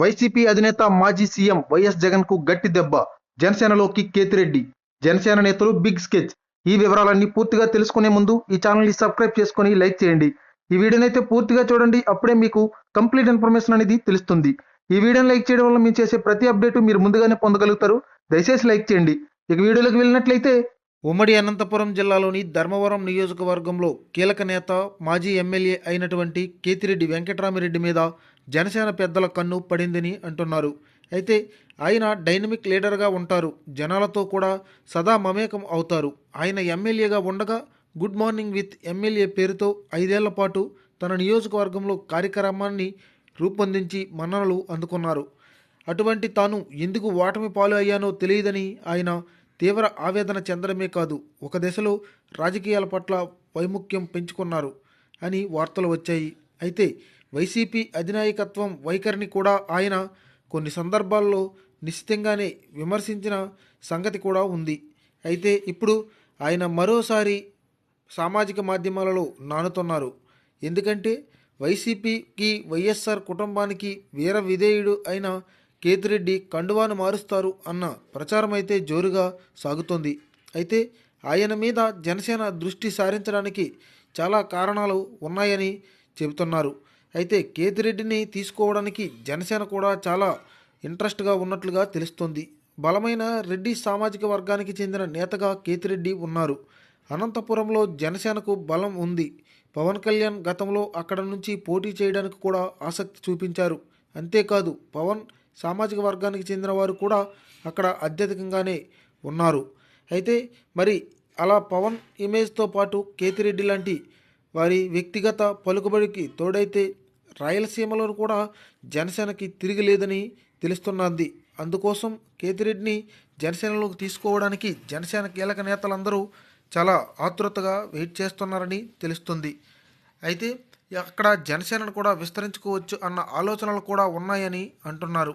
YCP అధినేత మాజీ CM YS జగన్కు గట్టి దెబ్బ. జనసేనలోకి కేతిరెడ్డి. జనసేన నేతలు బిగ్ స్కెచ్. ఈ వివరాలన్నీ పూర్తిగా తెలుసుకునే ముందు ఈ ఛానల్ని సబ్స్క్రైబ్ చేసుకుని లైక్ చేయండి. ఈ వీడియోని అయితే పూర్తిగా చూడండి. అప్పుడే మీకు కంప్లీట్ ఇన్ఫర్మేషన్ అనేది తెలుస్తుంది. ఈ వీడియోని లైక్ చేయడం వల్ల మేము చేసే ప్రతి అప్డేట్ మీరు ముందుగానే పొందగలుగుతారు. దయచేసి లైక్ చేయండి. ఇక వీడియోలోకి వెళ్ళినట్లయితే ఉమ్మడి అనంతపురం జిల్లాలోని ధర్మవరం నియోజకవర్గంలో కీలక నేత మాజీ ఎమ్మెల్యే అయినటువంటి కేతిరెడ్డి వెంకటరామిరెడ్డి మీద జనసేన పెద్దల కన్ను పడిందని అంటున్నారు. అయితే ఆయన డైనమిక్ లీడర్గా ఉంటారు. జనాలతో కూడా సదా మమేకం అవుతారు. ఆయన ఎమ్మెల్యేగా ఉండగా గుడ్ మార్నింగ్ విత్ ఎమ్మెల్యే పేరుతో ఐదేళ్ళ పాటు తన నియోజకవర్గంలో కార్యక్రమాన్ని రూపొందించి మన్ననలు అందుకున్నారు. అటువంటి తాను ఎందుకు ఓటమి పాలు అయ్యానో తెలియదని ఆయన తీవ్ర ఆవేదన చెందడమే కాదు ఒక దశలో రాజకీయాల పట్ల వైముఖ్యం పెంచుకున్నారు అని వార్తలు వచ్చాయి. అయితే వైసీపీ అధినాయకత్వం వైఖరిని కూడా ఆయన కొన్ని సందర్భాల్లో నిశ్చితంగానే విమర్శించిన సంగతి కూడా ఉంది. అయితే ఇప్పుడు ఆయన మరోసారి సామాజిక మాధ్యమాలలో నానుతున్నారు. ఎందుకంటే వైసీపీకి వైఎస్ఆర్ కుటుంబానికి వీర విధేయుడు అయిన కేతిరెడ్డి కండువాను మారుస్తారు అన్న ప్రచారం అయితే జోరుగా సాగుతోంది. అయితే ఆయన మీద జనసేన దృష్టి సారించడానికి చాలా కారణాలు ఉన్నాయని చెబుతున్నారు. అయితే కేతిరెడ్డిని తీసుకోవడానికి జనసేన కూడా చాలా ఇంట్రెస్ట్గా ఉన్నట్లుగా తెలుస్తుంది. బలమైన రెడ్డి సామాజిక వర్గానికి చెందిన నేతగా కేతిరెడ్డి ఉన్నారు. అనంతపురంలో జనసేనకు బలం ఉంది. పవన్ కళ్యాణ్ గతంలో అక్కడ నుంచి పోటీ చేయడానికి కూడా ఆసక్తి చూపించారు. అంతేకాదు పవన్ సామాజిక వర్గానికి చెందిన వారు కూడా అక్కడ అత్యధికంగానే ఉన్నారు. అయితే మరి అలా పవన్ ఇమేజ్తో పాటు కేతిరెడ్డి లాంటి వారి వ్యక్తిగత పలుకుబడికి తోడైతే రాయలసీమలో కూడా జనసేనకి తిరిగి లేదని తెలుస్తున్నది. అందుకోసం కేతిరెడ్డిని జనసేనలోకి తీసుకోవడానికి జనసేన కీలక నేతలందరూ చాలా ఆతృతగా వెయిట్ చేస్తున్నారని తెలుస్తుంది. అయితే అక్కడ జనసేనను కూడా విస్తరించుకోవచ్చు అన్న ఆలోచనలు కూడా ఉన్నాయని అంటున్నారు.